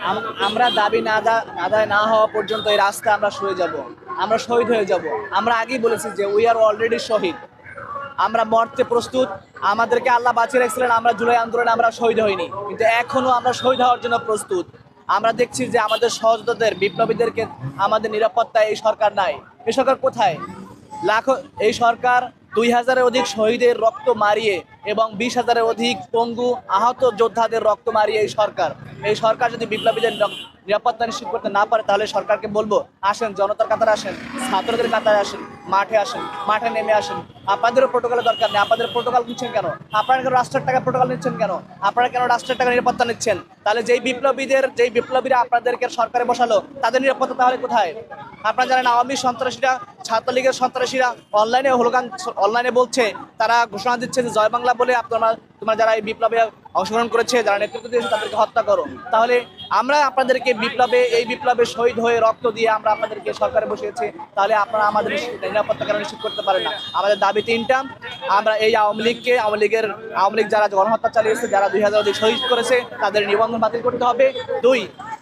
আম- আমরা দাবি না আদায় না হওয়া পর্যন্ত এই রাস্তা আমরা সয়ে যাব। আমরা শহীদ হয়ে যাব। আমরা আগেই বলেছি যে উই আর অলরেডি শহীদ। আমরা মরতে প্রস্তুত। আমাদেরকে আল্লাহ বাঁচিয়ে রেখেছিলেন। আমরা জুলাই আন্দোলনে আমরা শহীদ হইনি। কিন্তু এখনও আমরা শহীদ হওয়ার জন্য প্রস্তুত। আমরা দেখছি যে আমাদের সহযোদ্ধাদের, বিপ্লবীদেরকে আমাদের নিরাপত্তায় এই সরকার নাই। এই সরকার কোথায়? লাখো, এই সরকার দুই হাজারের অধিক শহীদের রক্ত মারিয়ে এবং বিশ হাজারের অধিক পঙ্গু আহত যোদ্ধাদের রক্ত মারিয়ে এই সরকার। এই সরকার যদি বিপ্লবীদের নিরাপত্তা নিশ্চিত করতে না পারে, তাহলে সরকারকে বলব, আসেন, জনতার কাতারে আসেন, ছাত্রদের কাতারে আসেন। মাঠে আসেন, মাঠে নেমে আসেন। আপনাদেরও প্রোটোকলের দরকার নেই। আপনাদের প্রোটোকল নিচ্ছেন কেন? আপনারা কেন রাষ্ট্রের টাকা প্রোটোকল নিচ্ছেন কেন? আপনারা কেন রাষ্ট্রের টাকা নিরাপত্তা নিচ্ছেন? তাহলে যেই বিপ্লবীদের, যেই বিপ্লবীরা আপনাদেরকে সরকারে বসালো, তাদের নিরাপত্তা তাহলে কোথায়? আপনারা জানেন আওয়ামী সন্ত্রাসীরা, ছাত্রলীগের সন্ত্রাসীরা অনলাইনে হলগান অনলাইনে বলছে, তারা ঘোষণা দিচ্ছে যে জয় বাংলা বলে আপনারা তোমরা যারা এই বিপ্লবে অংশগ্রহণ করেছে, যারা নেতৃত্ব দিয়েছে, তাদেরকে হত্যা করো। তাহলে আমরা আপনাদেরকে বিপ্লবে, এই বিপ্লবে শহীদ হয়ে রক্ত দিয়ে আমরা আপনাদেরকে সরকারে বসিয়েছি, তাহলে আপনারা আমাদের নিরাপত্তা কেন নিশ্চিত করতে পারেন না। আমাদের দাবি তিনটা, আমরা এই আওয়ামী লীগকে, আওয়ামী লীগের, আওয়ামী লীগ যারা গণহত্যা চালিয়েছে, যারা দুই হাজার অধিক শহীদ করেছে, তাদের নিবন্ধন বাতিল করতে হবে। দুই,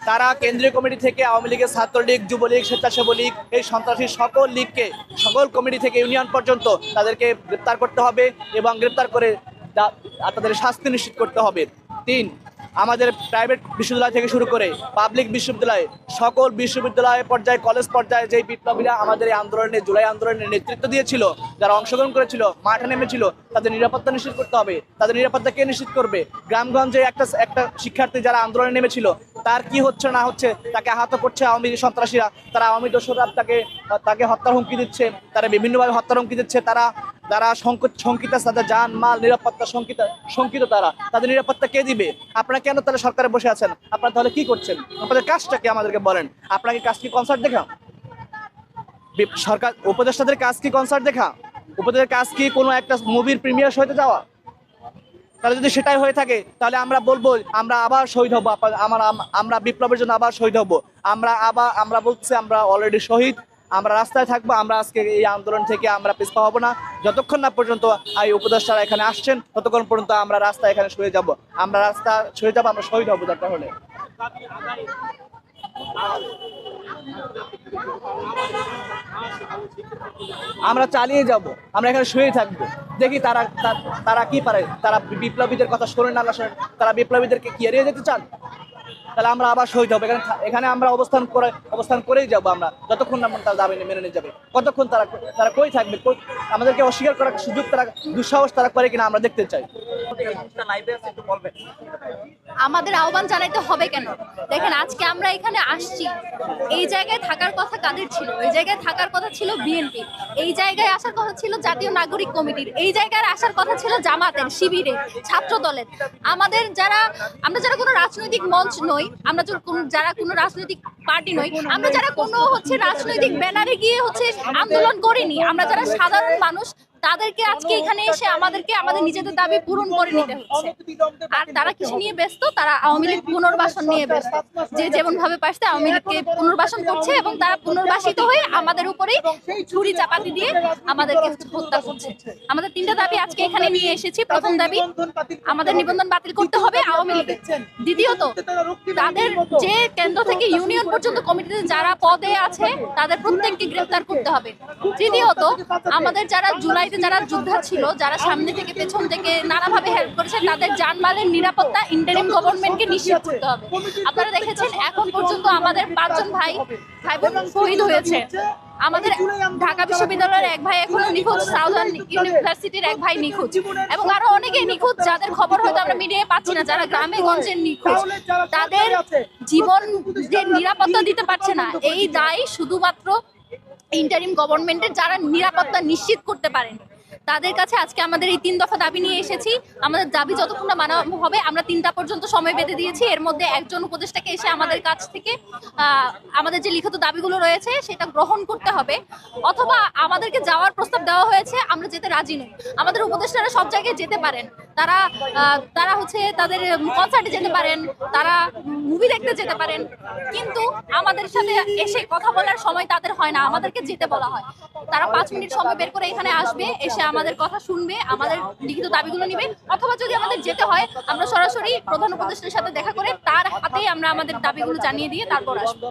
তারা কেন্দ্রীয় কমিটি থেকে আওয়ামী লীগের ছাত্রলীগ, যুবলীগ স্বেচ্ছাসেবী লীগ এই সন্ত্রাসী সকল লীগকে, সকল কমিটি থেকে ইউনিয়ন পর্যন্ত তাদেরকে গ্রেপ্তার করতে হবে এবং গ্রেপ্তার করে তাদের শাস্তি নিশ্চিত করতে হবে। তিন, আমাদের প্রাইভেট বিশ্ববিদ্যালয় থেকে শুরু করে পাবলিক বিশ্ববিদ্যালয়, সকল বিশ্ববিদ্যালয় পর্যায়ে কলেজ পর্যায়ে যেই বিপ্লবীরা আমাদের এই আন্দোলনে, জুলাই আন্দোলনে নেতৃত্ব দিয়েছিল, যারা অংশগ্রহণ করেছিল, মাঠে নেমেছিল, তাদের নিরাপত্তা নিশ্চিত করতে হবে। তাদের নিরাপত্তা কে নিশ্চিত করবে? গ্রামগঞ্জে একটা একটা শিক্ষার্থী যারা আন্দোলনে নেমেছিল, তার কি হচ্ছে না হচ্ছে তাকে আহত করছে আওয়ামী সন্ত্রাসীরা। তারা আওয়ামী দোসররা তাকে তাকে হত্যার হুমকি দিচ্ছে, তারা বিভিন্নভাবে হত্যার হুমকি দিচ্ছে। তারা তারা সংকট শঙ্কিত, তাদের যান মাল নিরাপত্তা শঙ্কিত শঙ্কিত তারা। তাদের নিরাপত্তা কে দিবে? আপনারা কেন তাহলে সরকারে বসে আছেন? আপনারা তাহলে কি করছেন? আপনাদের কাজটা কি আমাদেরকে বলেন? আপনাকে কাজ কি কনসার্ট দেখা সরকার উপদেষ্টাদের কাজ কি কনসার্ট দেখা উপদেষ্টাদের কাজ কি কোনো একটা মুভির প্রিমিয়ার হইতে যাওয়া? তাহলে যদি সেটাই হয়ে থাকে, তাহলে আমরা বলব, আমরা আবার শহীদ হব। আমরা আমরা বিপ্লবের জন্য আবার শহীদ হব। আমরা আবার আমরা বলছি, আমরা অলরেডি শহীদ। আমরা রাস্তায় থাকব, আমরা আজকে এই আন্দোলন থেকে আমরা পিছপা হব না। যতক্ষণ না পর্যন্ত এই উপদেষ্টারা এখানে আসছেন, ততক্ষণ পর্যন্ত আমরা রাস্তায় এখানে সরে যাব। আমরা রাস্তা সরে যাব, আমরা শহীদ হব দরকার হলে আমরা চালিয়ে যাব, আমরা এখানে শুয়ে থাকব। দেখি তারা তারা কি পারে? তারা বিপ্লবীদের কথা শোনেন না না শোনেন তারা বিপ্লবীদেরকে কি এড়িয়ে যেতে চান? তাহলে আমরা আবার শহীদ হব। এখানে এখানে আমরা অবস্থান করে অবস্থান করেই যাব আমরা। যতক্ষণ না তারা দাবি মেনে নিয়ে যাবে। কতক্ষণ তারা তারা কই থাকবে? আমাদেরকে অস্বীকার করার সুযোগ তারা দুঃসাহস তারা করে কিনা আমরা দেখতে চাই। আমাদের আহ্বান জানাইতে হবে কেন? দেখেন, আজকে আমরা এখানে আসছি। এই জায়গায় থাকার কথা কাদের ছিল? এই জায়গায় থাকার কথা ছিল বিএনপি। এই জায়গায় আসার কথা ছিল জাতীয় নাগরিক কমিটির। এই জায়গায় আসার কথা ছিল জামাতের, শিবিরের, ছাত্র দলের। আমাদের যারা, আমরা যারা কোনো রাজনৈতিক মঞ্চ নই, আমরা যারা কোনো- যারা কোনো রাজনৈতিক পার্টি নই, আমরা যারা কোনো হচ্ছে রাজনৈতিক ব্যানারে গিয়ে হচ্ছে আন্দোলন করিনি, আমরা যারা সাধারণ মানুষ তাদেরকে আজকে এখানে এসে আমাদেরকে আমাদের নিজেদের দাবি পূরণ করে নিতে হচ্ছে। আর তারা কিছু নিয়ে ব্যস্ত, তারা আওয়ামী লীগ পুনর্বাসন নিয়ে ব্যস্ত। যে যেমন ভাবে পারছে আওয়ামী লীগকে পুনর্বাসন করছে এবং তারা পুনর্বাসিত হয়ে আমাদের উপরেই ছুরি চাপাতি দিয়ে আমাদেরকে হত্যা করছে। আমাদের তিনটা দাবি আজকে এখানে নিয়ে এসেছি। প্রথম দাবি, আমাদের নিবন্ধন বাতিল করতে হবে আওয়ামী লীগ দ্বিতীয়ত, তাদের যে কেন্দ্র থেকে ইউনিয়ন পর্যন্ত কমিটিতে যারা পদে আছে, তাদের প্রত্যেককে গ্রেফতার করতে হবে। তৃতীয়ত, আমাদের যারা জুলাইতে যারা যোদ্ধা ছিল, যারা সামনে থেকে পেছন থেকে নানাভাবে হেল্প করেছে, তাদের জানমালের নিরাপত্তা ইন্টারিম গভর্নমেন্টকে নিশ্চিত করতে হবে। আপনারা দেখেছেন, এখন পর্যন্ত আমাদের পাঁচজন ভাই ভাই বোন শহীদ হয়েছে। আমাদের ঢাকা বিশ্ববিদ্যালয়ের এক ভাই এখনও নিখোঁজ সাউদার্ন ইউনিভার্সিটির এক ভাই নিখোঁজ। এবং আরও অনেকেই নিখোঁজ, যাদের খবর হয়তো আমরা মিডিয়ায় পাচ্ছি না, যারা গ্রামে গঞ্জে নিখোঁজ। তাদের জীবন যে নিরাপত্তা দিতে পারছে না, এই দায় শুধুমাত্র ইন্টারিম গভর্নমেন্টের যারা নিরাপত্তা নিশ্চিত করতে পারেন, তাদের কাছে আজকে আমাদের এই তিন দফা দাবি নিয়ে এসেছি। আমাদের দাবি যতক্ষণ না মানা হবে, আমরা তিনটা পর্যন্ত সময় বেঁধে দিয়েছি। এর মধ্যে একজন উপদেষ্টাকে এসে আমাদের কাছ থেকে আমাদের যে লিখিত দাবিগুলো রয়েছে, সেটা গ্রহণ করতে হবে। অথবা আমাদেরকে যাওয়ার প্রস্তাব দেওয়া হয়েছে, আমরা যেতে রাজি নই। আমাদের উপদেষ্টারা সব জায়গায় যেতে পারেন। তারা তারা হচ্ছে তাদের কনসার্টে যেতে পারেন, তারা মুভি দেখতে যেতে পারেন, কিন্তু আমাদের সাথে এসে কথা বলার সময় তাদের হয় না, আমাদেরকে যেতে বলা হয়। তারা পাঁচ মিনিট সময় বের করে এখানে আসবে, এসে আমাদের কথা শুনবে, আমাদের লিখিত দাবিগুলো নিবে, অথবা যদি আমাদের যেতে হয়, আমরা সরাসরি প্রধান উপদেষ্টার সাথে দেখা করে তার হাতেই আমরা আমাদের দাবিগুলো জানিয়ে দিয়ে তারপর আসব।